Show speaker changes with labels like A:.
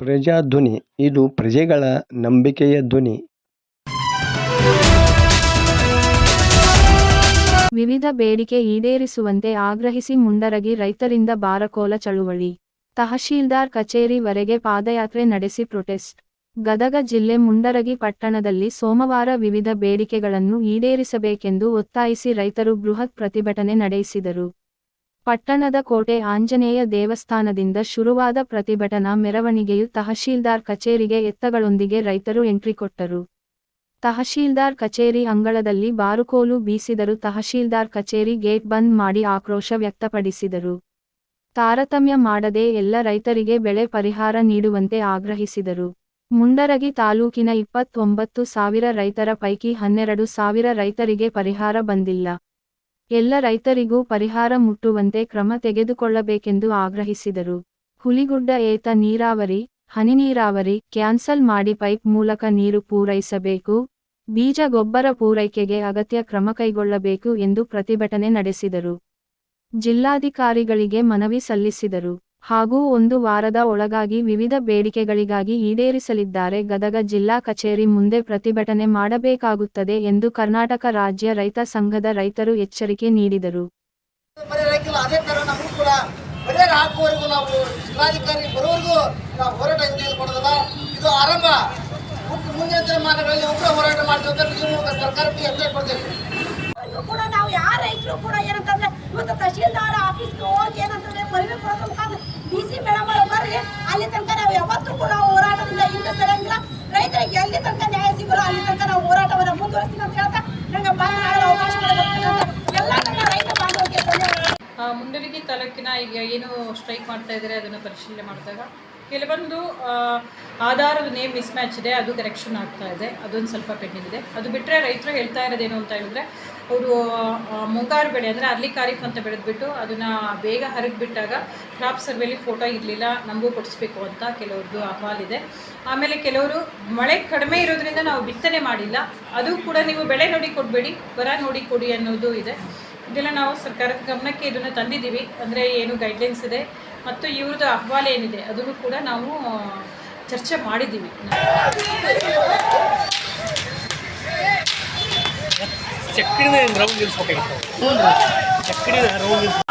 A: ಪ್ರಜಾಧ್ವನಿ, ಇದು ಪ್ರಜೆಗಳ ನಂಬಿಕೆಯ ಧ್ವನಿ.
B: ವಿವಿಧ ಬೇಡಿಕೆ ಈಡೇರಿಸುವಂತೆ ಆಗ್ರಹಿಸಿ ಮುಂಡರಗಿ ರೈತರಿಂದ ಬಾರಕೋಲ ಚಳುವಳಿ. ತಹಶೀಲ್ದಾರ್ ಕಚೇರಿವರೆಗೆ ಪಾದಯಾತ್ರೆ ನಡೆಸಿ ಪ್ರೊಟೆಸ್ಟ್. ಗದಗ ಜಿಲ್ಲೆ ಮುಂಡರಗಿ ಪಟ್ಟಣದಲ್ಲಿ ಸೋಮವಾರ ವಿವಿಧ ಬೇಡಿಕೆಗಳನ್ನು ಈಡೇರಿಸಬೇಕೆಂದು ಒತ್ತಾಯಿಸಿ ರೈತರು ಬೃಹತ್ ಪ್ರತಿಭಟನೆ ನಡೆಸಿದರು. ಪಟ್ಟಣದ ಕೋಟೆ ಆಂಜನೇಯ ದೇವಸ್ಥಾನದಿಂದ ಶುರುವಾದ ಪ್ರತಿಭಟನಾ ಮೆರವಣಿಗೆಯು ತಹಶೀಲ್ದಾರ್ ಕಚೇರಿಗೆ ಎತ್ತಗಳೊಂದಿಗೆ ರೈತರು ಎಂಟ್ರಿ ಕೊಟ್ಟರು. ತಹಶೀಲ್ದಾರ್ ಕಚೇರಿ ಅಂಗಳದಲ್ಲಿ ಬಾರುಕೋಲು ಬೀಸಿದರು ತಹಶೀಲ್ದಾರ್ ಕಚೇರಿ ಗೇಟ್ ಬಂದ್ ಮಾಡಿ ಆಕ್ರೋಶ ವ್ಯಕ್ತಪಡಿಸಿದರು. ತಾರತಮ್ಯ ಮಾಡದೆ ಎಲ್ಲ ರೈತರಿಗೆ ಬೆಳೆ ಪರಿಹಾರ ನೀಡುವಂತೆ ಆಗ್ರಹಿಸಿದರು. ಮುಂಡರಗಿ ತಾಲೂಕಿನ ಇಪ್ಪತ್ತೊಂಬತ್ತು ಸಾವಿರ ರೈತರ ಪೈಕಿ ಹನ್ನೆರಡು ಸಾವಿರ ರೈತರಿಗೆ ಪರಿಹಾರ ಬಂದಿಲ್ಲ. ಎಲ್ಲ ರೈತರಿಗೂ ಪರಿಹಾರ ಮುಟ್ಟುವಂತೆ ಕ್ರಮ ತೆಗೆದುಕೊಳ್ಳಬೇಕೆಂದು ಆಗ್ರಹಿಸಿದರು. ಹುಲಿಗುಡ್ಡ ಏತ ನೀರಾವರಿ, ಹನಿ ನೀರಾವರಿ, ಕ್ಯಾನ್ಸಲ್ ಮಾಡಿ ಪೈಪ್ ಮೂಲಕ ನೀರು ಪೂರೈಸಬೇಕು. ಬೀಜ ಗೊಬ್ಬರ ಪೂರೈಕೆಗೆ ಅಗತ್ಯ ಕ್ರಮ ಕೈಗೊಳ್ಳಬೇಕು ಎಂದು ಪ್ರತಿಭಟನೆ ನಡೆಸಿದರು. ಜಿಲ್ಲಾಧಿಕಾರಿಗಳಿಗೆ ಮನವಿ ಸಲ್ಲಿಸಿದರು. ಹಾಗೂ ಒಂದು ವಾರದ ಒಳಗಾಗಿ ವಿವಿಧ ಬೇಡಿಕೆಗಳಿಗಾಗಿ ಈಡೇರಿಸಲಿದ್ದಾರೆ. ಗದಗ ಜಿಲ್ಲಾ ಕಚೇರಿ ಮುಂದೆ ಪ್ರತಿಭಟನೆ ಮಾಡಬೇಕಾಗುತ್ತದೆ ಎಂದು ಕರ್ನಾಟಕ ರಾಜ್ಯ ರೈತ ಸಂಘದ ರೈತರು ಎಚ್ಚರಿಕೆ ನೀಡಿದರು.
C: ಕೂಡ ನಾವು ಜಿಲ್ಲಾಧಿಕಾರಿ ಬರೋವರೆಗೂ ನಾವು ಹೋರಾಟ ಹಿಂದೆ ಇದು ಆರಂಭ. ಮುಂದಿನ ದಿನಮಾನಗಳಲ್ಲಿ ಒಬ್ಬರ ಹೋರಾಟ ಮಾಡ್ತೀವಿ ಅಂತ ಈ ಮೂಲಕ ಸರ್ಕಾರಕ್ಕೆ ಎಚ್ಚರಿಕೆ ಕೊಡ್ತೇವೆ
D: ಕೂಡ ನಾವು ಯಾರ ರೈತರು ಕೂಡ ಏನಂತಂದ್ರೆ ಇವತ್ತು ತಹಶೀಲ್ದಾರ್ ಆಫೀಸ್ಗೆ ಹೋಗಿ ಏನಂತಂದ್ರೆ ಮನವಿ ಕೊಡೋದ್ರ ಮುಖಾಂತರ ಡಿ ಸಿ ಮೇಡಮ್ ಬರ್ರಿ. ಅಲ್ಲಿ ತನಕ ನಾವು ಯಾವತ್ತೂ ಕೂಡ ಹೋರಾಟದಿಂದ ಹಿಂದೆ ಸರಿಯಂಗಿಲ್ಲ. ರೈತರಿಗೆ ಎಲ್ಲಿ ತನಕ ನ್ಯಾಯ ಸಿಗಲ್ಲ, ಅಲ್ಲಿ ತನಕ ನಾವು ಹೋರಾಟವನ್ನು ಮುಂದುವರಿಸ್ತೀನಿ ಅಂತ ಹೇಳ್ತಾ ನಂಗೆ ಮಾತನಾಡಲು ಅವಕಾಶ ಎಲ್ಲ ರೈತ ಬಾಂಧವರಿಗೆ
E: ತಾಲೂಕಿನ ಈಗ ಏನು ಸ್ಟ್ರೈಕ್ ಮಾಡ್ತಾ ಇದ್ದಾರೆ ಅದನ್ನು ಪರಿಶೀಲನೆ ಮಾಡಿದಾಗ? ಕೆಲವೊಂದು ಆಧಾರ ನೇಮ್ ಮಿಸ್ ಮ್ಯಾಚ್ ಇದೆ, ಅದು ಕರೆಕ್ಷನ್ ಆಗ್ತಾ ಇದೆ, ಅದೊಂದು ಸ್ವಲ್ಪ ಪೆಂಡಿಂಗ್ ಇದೆ ಅದು ಬಿಟ್ಟರೆ ರೈತರು ಹೇಳ್ತಾ ಇರೋದೇನು ಅಂತ ಹೇಳಿದ್ರೆ, ಅವರು ಮುಂಗಾರು ಬೆಳೆ ಅಂದರೆ ಅರ್ಲಿ ಖಾರೀಫ್ ಅಂತ ಬೆಳೆದ್ಬಿಟ್ಟು ಅದನ್ನು ಬೇಗ ಹರಿದ್ಬಿಟ್ಟಾಗ ಬಿಟ್ಟಾಗ ಕ್ರಾಪ್ ಸರ್ವೆಲಿ ಫೋಟೋ ಇರಲಿಲ್ಲ, ನಮಗೂ ಕೊಡಿಸ್ಬೇಕು ಅಂತ ಕೆಲವ್ರದ್ದು ಅಹವಾಲಿದೆ ಆಮೇಲೆ ಕೆಲವರು ಮಳೆ ಕಡಿಮೆ ಇರೋದ್ರಿಂದ ನಾವು ಬಿತ್ತನೆ ಮಾಡಿಲ್ಲ, ಅದು ಕೂಡ ನೀವು ಬೆಳೆ ನೋಡಿ ಕೊಡಬೇಡಿ, ಬರ ನೋಡಿ ಕೊಡಿ ಅನ್ನೋದು ಇದೆ. ಇದೆಲ್ಲ ನಾವು ಸರ್ಕಾರದ ಗಮನಕ್ಕೆ ಇದನ್ನು ತಂದಿದ್ದೀವಿ, ಅಂದರೆ ಏನು ಗೈಡ್ಲೈನ್ಸ್ ಇದೆ. ಮತ್ತು ಇವ್ರದ್ದು ಅಹವಾಲು ಏನಿದೆ ಅದನ್ನು ಕೂಡ ನಾವು ಚರ್ಚೆ ಮಾಡಿದ್ದೀವಿ.
F: ಚಕ್ರಿನ ರೌಂಡ್ ನಿಲ್ಸ್ಬೇಕಾಗಿತ್ತು. ಚಕ್ರಿನ ರೌಂಡ್ ನಿಲ್ಸ್